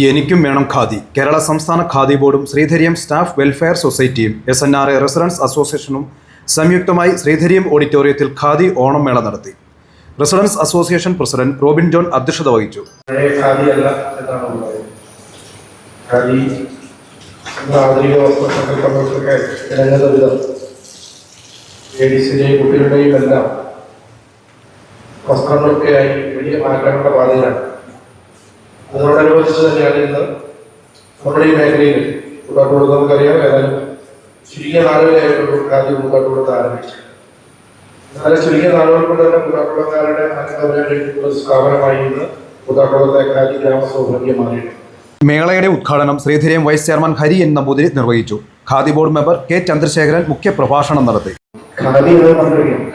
എനിക്കും വേണം ഖാദി. കേരള സംസ്ഥാന ഖാദി ബോർഡും Sreedhareeyam staff welfare സൊസൈറ്റിയും S N R A residence അസോസിയേഷനും സംയുക്തമായി ശ്രീധരിയം ഓഡിറ്റോറിയത്തിൽ ഖാദി ഓണം മേള നടത്തി. Residence association president Robin John അധ്യക്ഷത വഹിച്ചു. കുട്ടികളുടെയും എല്ലാം വസ്ത്രങ്ങളൊക്കെയായി വലിയ മാറ്റങ്ങളുടെ പാതയിലാണ്. അതിനോടനുബന്ധിച്ച് തന്നെയാണ് ഇന്ന് നമ്മുടെ ഈ മേഖലയിൽ മുന്നോട്ട് കൊടുത്ത് നമുക്കറിയാം. ഏതായാലും ചുരുങ്ങിയ നാളുകളായിട്ടുള്ളൂ കാര്യം മുന്നോട്ട് കൊടുത്ത് ആരംഭിച്ചു. എന്നാലും ചുരുങ്ങിയ നാളുകൾ കൊണ്ട് തന്നെ പുതാക്കുളക്കാരുടെ അനന്തപുരം സ്ഥാപനമായി ഇന്ന് പുതാക്കുളത്തെ ഖാദി ഗ്രാമസൗഭാഗ്യം മാറിയിട്ടുണ്ട് മേളയുടെ ഉദ്ഘാടനം ശ്രീധരയും vice chairman Hari N Namboothiri നിർവഹിച്ചു. Khadi board member K Chandrasekharan മുഖ്യ പ്രഭാഷണം നടത്തി. ഖാദി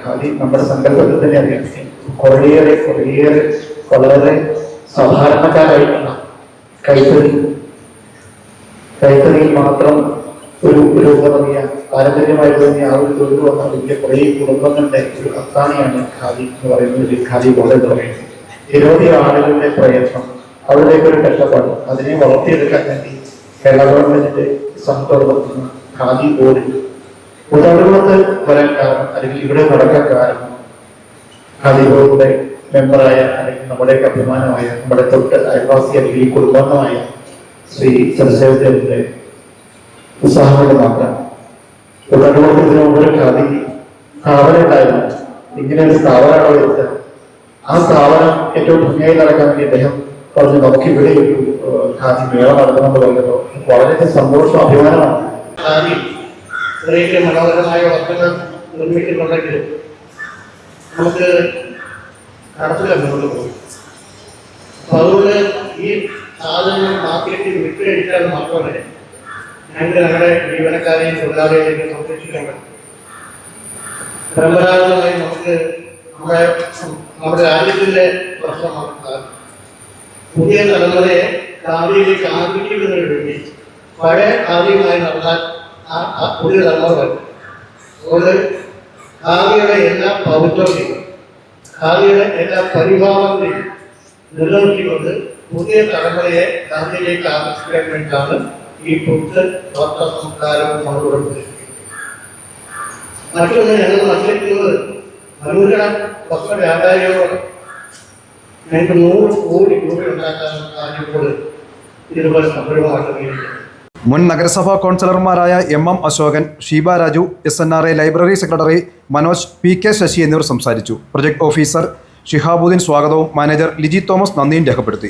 ഖാദി നമ്മുടെ സങ്കല്പത്തിൽ തന്നെ അറിയാം. കുറേയേറെ കുറേയേറെ വളരെ സാധാരണക്കാരായിട്ടുള്ള കൈത്തറി. കൈത്തറിയിൽ മാത്രം ഒരു പറയുക പാരമ്പര്യമായി തോന്നിയ ആ ഒരു തൊഴിൽ വന്ന വലിയ കുറേ കുടുംബങ്ങളുടെ ഒരു അത്താണിയാണ് ഖാദി എന്ന് പറയുന്നത്. ഖാദി പോലെ എന്ന് നിരവധി ആളുകളുടെ പ്രയത്നം അവരുടെയൊക്കെ ഒരു കഷ്ടപ്പാട് അതിനെ വളർത്തിയെടുക്കാൻ വേണ്ടി കേരള ഗവൺമെന്റിന്റെ സംഘടന ഖാദി ബോർഡ്. ഉദാഹരണത്ത് വരാൻ കാരണം അല്ലെങ്കിൽ ഇവിടെ നടക്കാൻ കാരണം ഖാദിബോർഡിന്റെ മെമ്പറായ അല്ലെങ്കിൽ നമ്മുടെയൊക്കെ അഭിമാനമായ നമ്മുടെ തൊട്ട് അയൽവാസി അല്ലെങ്കിൽ ഈ കുടുംബാംഗമായ ശ്രീ ചന്ദ്രശേഖരദേവന്റെ ഉത്സാഹങ്ങളുടെ മാത്രം ഉദാഹരണത്തിന് ഇതിനു മുമ്പ് ഖാദി സ്ഥാപനം ഉണ്ടായിരുന്നു. ഇങ്ങനെ ഒരു സ്ഥാപനമാണ് വരുന്നത് ആ സ്ഥാപനം ഏറ്റവും ഭംഗിയായി നടക്കാൻ വേണ്ടി അദ്ദേഹം പറഞ്ഞു നമുക്ക് ഇവിടെ ഒരു ഖാദി മേള നടത്തണമെന്ന് പറയുമ്പോൾ വളരെയധികം സന്തോഷം അഭിമാനമാണ്. ഖാദി ഇത്രയൊക്കെ മനോഹരമായ വസ്ത്രങ്ങൾ നിർമ്മിക്കുന്നുണ്ടെങ്കിലും നമുക്ക് കടത്തില്ല മുന്നോട്ട് പോകും. അപ്പൊ അതുകൊണ്ട് ഈ സാധനങ്ങൾ മാർക്കറ്റിൽ വിറ്റുകഴിച്ചാൽ മാത്രമേ ഞങ്ങൾ ഞങ്ങളുടെ ജീവനക്കാരെയും തൊഴിലാളികളെയും സംരക്ഷിക്കാൻ പറ്റും. പരമ്പരാഗതമായി നമുക്ക് നമ്മുടെ നമ്മുടെ രാജ്യത്തിന്റെ പ്രശ്നമാണ് ഖാദി. പുതിയ തലമുറയെ ഖാദിയിലേക്ക് ആകർഷിക്കുന്നതിന് വേണ്ടി പഴയ ഖാദിയുമായി നടന്നാൽ ആ പുതിയ തലമുറ വരും. അതുകൊണ്ട് ഖാദിയുടെ എല്ലാ പൗത്രതയും ഖാദിയുടെ എല്ലാ പരിഭാവങ്ങളെയും നിലനിർത്തിക്കൊണ്ട് പുതിയ തലമുറയെ ഖാദിയിലേക്ക് ആകർഷിക്കാൻ വേണ്ടിയാണ് ഈ പുത്തൻ വസ്ത്ര സംസ്കാരം കൊണ്ടുകൊടുക്കുന്നത് മറ്റൊന്ന് ഞങ്ങൾ മത്സരിക്കുന്നത് മനോഹര വസ്ത്ര വ്യാപാരികളോട് ഞങ്ങൾക്ക് നൂറ് കോടി രൂപ ഉണ്ടാക്കാനുള്ള കാര്യത്തോട് ഇതുപോലെ സംരംഭമാക്കുകയും മുൻ നഗരസഭാ കൗൺസിലർമാരായ M M Ashokan Sheeba Raju S N R A library secretary Manoj P K Sasi എന്നിവർ സംസാരിച്ചു. പ്രൊജക്ട് ഓഫീസർ ഷിഹാബുദ്ദീൻ സ്വാഗതവും മാനേജർ ലിജി തോമസ് നന്ദിയും രേഖപ്പെടുത്തി.